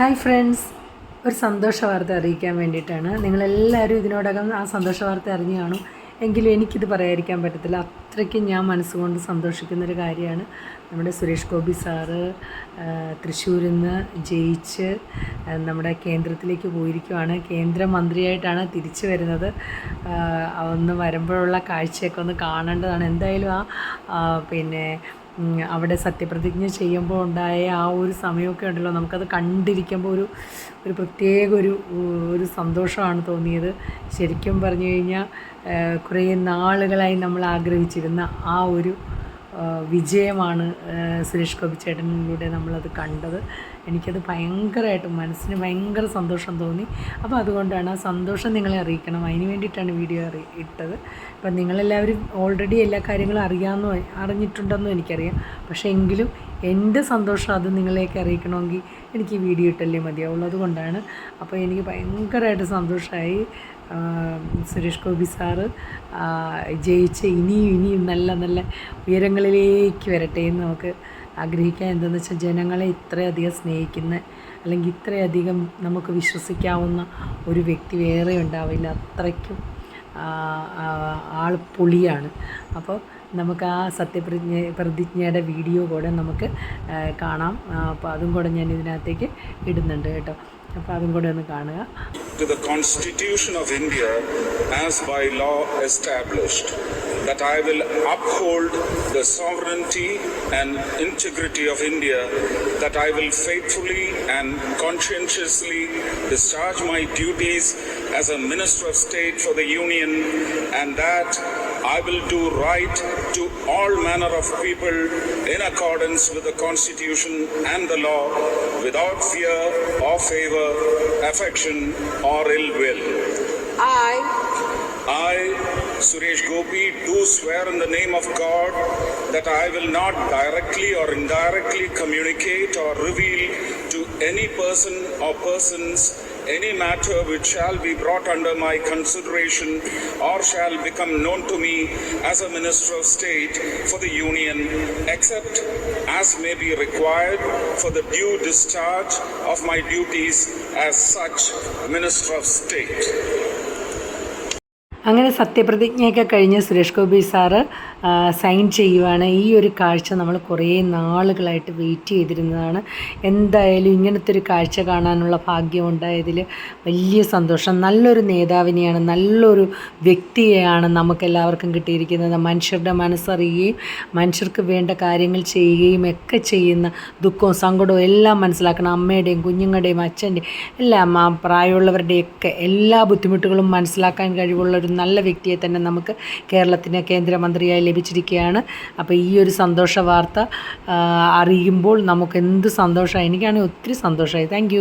Hi friends. ഒരു സന്തോഷ വാർത്ത അറിയിക്കാൻ വേണ്ടിയിട്ടാണ്. നിങ്ങളെല്ലാവരും ഇതിനോടകം ആ സന്തോഷ വാർത്ത അറിഞ്ഞു കാണും. എങ്കിലും എനിക്കിത് പറയാതിരിക്കാൻ പറ്റത്തില്ല. അത്രയ്ക്കും ഞാൻ മനസ്സുകൊണ്ട് സന്തോഷിക്കുന്നൊരു കാര്യമാണ്. നമ്മുടെ സുരേഷ് ഗോപി സാറ് തൃശ്ശൂരിൽ നിന്ന് ജയിച്ച് നമ്മുടെ കേന്ദ്രത്തിലേക്ക് പോയിരിക്കുവാണ്. കേന്ദ്രമന്ത്രിയായിട്ടാണ് തിരിച്ചു വരുന്നത്. ഒന്ന് വരുമ്പോഴുള്ള കാഴ്ചയൊക്കെ ഒന്ന് കാണേണ്ടതാണ്. എന്തായാലും ആ പിന്നെ അവിടെ സത്യപ്രതിജ്ഞ ചെയ്യുമ്പോൾ ഉണ്ടായ ആ ഒരു സമയമൊക്കെ ഉണ്ടല്ലോ. നമുക്കത് കണ്ടിരിക്കുമ്പോൾ ഒരു ഒരു പ്രത്യേക ഒരു ഒരു സന്തോഷമാണ് തോന്നിയത്. ശരിക്കും പറഞ്ഞു കഴിഞ്ഞാൽ കുറേ നാളുകളായി നമ്മൾ ആഗ്രഹിച്ചിരുന്ന ആ ഒരു വിജയമാണ് സുരേഷ് ഗോപിച്ചേട്ടനിലൂടെ നമ്മളത് കണ്ടത്. എനിക്കത് ഭയങ്കരമായിട്ട് മനസ്സിന് ഭയങ്കര സന്തോഷം തോന്നി. അപ്പോൾ അതുകൊണ്ടാണ് ആ സന്തോഷം നിങ്ങളെ അറിയിക്കണം. അതിന് വേണ്ടിയിട്ടാണ് വീഡിയോ അറി ഇട്ടത്. അപ്പം നിങ്ങളെല്ലാവരും ഓൾറെഡി എല്ലാ കാര്യങ്ങളും അറിയാമെന്നോ അറിഞ്ഞിട്ടുണ്ടെന്നോ എനിക്കറിയാം. പക്ഷേ എങ്കിലും എന്റെ സന്തോഷം അത് നിങ്ങളെയൊക്കെ അറിയിക്കണമെങ്കിൽ എനിക്ക് വീഡിയോ ഇട്ടല്ലേ മതിയാവുള്ളൂ. അതുകൊണ്ടാണ് അപ്പോൾ എനിക്ക് ഭയങ്കരമായിട്ട് സന്തോഷമായി. സുരേഷ് ഗോപി സാറ് ജയിച്ച് ഇനിയും ഇനിയും നല്ല നല്ല ഉയരങ്ങളിലേക്ക് വരട്ടെ എന്ന് നമുക്ക് ആഗ്രഹിക്കാൻ എന്തെന്ന് വെച്ചാൽ ജനങ്ങളെ ഇത്രയധികം സ്നേഹിക്കുന്ന അല്ലെങ്കിൽ ഇത്രയധികം നമുക്ക് വിശ്വസിക്കാവുന്ന ഒരു വ്യക്തി വേറെ ഉണ്ടാവില്ല. അത്രയ്ക്കും ആൾ പൊളിയാണ്. അപ്പോൾ നമുക്ക് ആ സത്യപ്രതിജ്ഞ പ്രതിജ്ഞയുടെ വീഡിയോ കൂടെ നമുക്ക് കാണാം. അപ്പോൾ അതും കൂടെ ഞാൻ ഇതിനകത്തേക്ക് ഇടുന്നുണ്ട് കേട്ടോ. അപ്പോൾ അതും കൂടെ ഒന്ന് കാണുക. The Constitution of India as by law established, that I will uphold the sovereignty and integrity of India, that I will faithfully and conscientiously discharge my duties as a Minister of State for the Union, and that I will do right to all manner of people in accordance with the Constitution and the law, without fear or favor, affection or ill will. I, I, Suresh Gopi, do swear in the name of God that I will not directly or indirectly communicate or reveal to any person or persons any matter which shall be brought under my consideration or shall become known to me as a Minister of State for the Union, except as may be required for the due discharge of my duties as such Minister of State. അങ്ങനെ സത്യപ്രതിജ്ഞയൊക്കെ കഴിഞ്ഞ് Suresh Gopi sir sign ചെയ്യുവാണ്. ഈ ഒരു കാഴ്ച നമ്മൾ കുറേ നാളുകളായിട്ട് wait ചെയ്തിരുന്നതാണ്. എന്തായാലും ഇങ്ങനത്തെ ഒരു കാഴ്ച കാണാനുള്ള ഭാഗ്യം ഉണ്ടായതിൽ വലിയ സന്തോഷം. നല്ലൊരു നേതാവിനെയാണ് നല്ലൊരു വ്യക്തിയെയാണ് നമുക്കെല്ലാവർക്കും കിട്ടിയിരിക്കുന്നത്. മനുഷ്യരുടെ മനസ്സറിയുകയും മനുഷ്യർക്ക് വേണ്ട കാര്യങ്ങൾ ചെയ്യുകയും ഒക്കെ ചെയ്യുന്ന ദുഃഖവും സങ്കടവും എല്ലാം മനസ്സിലാക്കണം. അമ്മയുടെയും കുഞ്ഞുങ്ങളുടെയും അച്ഛന്റെയും എല്ലാം പ്രായമുള്ളവരുടെയൊക്കെ എല്ലാ ബുദ്ധിമുട്ടുകളും മനസ്സിലാക്കാൻ കഴിവുള്ള ഒരു നല്ല വ്യക്തിയെ തന്നെ നമുക്ക് കേരളത്തിന് കേന്ദ്രമന്ത്രിയായി ലഭിച്ചിരിക്കുകയാണ്. അപ്പോൾ ഈ ഒരു സന്തോഷ വാർത്ത അറിയുമ്പോൾ നമുക്ക് എന്ത് സന്തോഷമായി എനിക്കാണെങ്കിൽ ഒത്തിരി സന്തോഷമായി. താങ്ക്